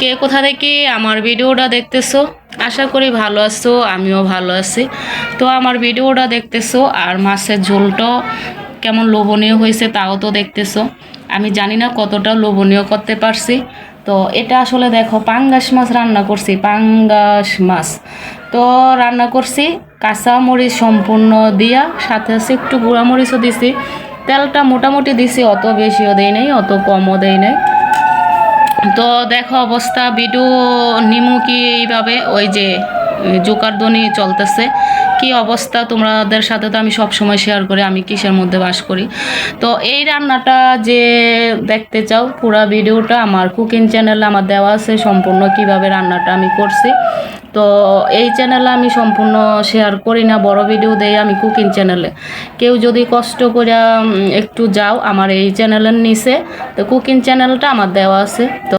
কে কোথা থেকে আমার ভিডিওটা দেখতেছো? আশা করি ভালো আছো, আমিও ভালো আছি। তো আমার ভিডিওটা দেখতেছো আর মাছের ঝোলটাও কেমন লোভনীয় হয়েছে তাও তো দেখতেছো। আমি জানি না কতটা লোভনীয় করতে পারছি। তো এটা আসলে দেখো, পাঙ্গাস মাছ রান্না করছি, পাঙ্গাস মাছ। তো রান্না করছি, কাঁচা মরিচ সম্পূর্ণ দিয়া, সাথে আছে একটু গুঁড়া মরিচও দিছি। তেলটা মোটামুটি দিছি, অত বেশিও দেই নাই, অত কমও দেই নাই। তো দেখো অবস্থা বিডু নিমু কি এইভাবে ওই যে জোকার দনি চলতেছে। কি অবস্থা তোমাদের সাথে তো আমি সব সময় শেয়ার করি, আমি কিসের মধ্যে বাস করি। তো এই রান্নাটা যে দেখতে চাও, পুরো ভিডিওটা আমার কুকিং চ্যানেলে আমার দেওয়া আছে, সম্পূর্ণ কীভাবে রান্নাটা আমি করছি। তো এই চ্যানেলে আমি সম্পূর্ণ শেয়ার করি না, বড় ভিডিও দেই আমি কুকিং চ্যানেলে কেউ যদি কষ্ট করে একটু যাও, আমার এই চ্যানেলের নিচে। তো কুকিং চ্যানেলটা আমার দেওয়া আছে, তো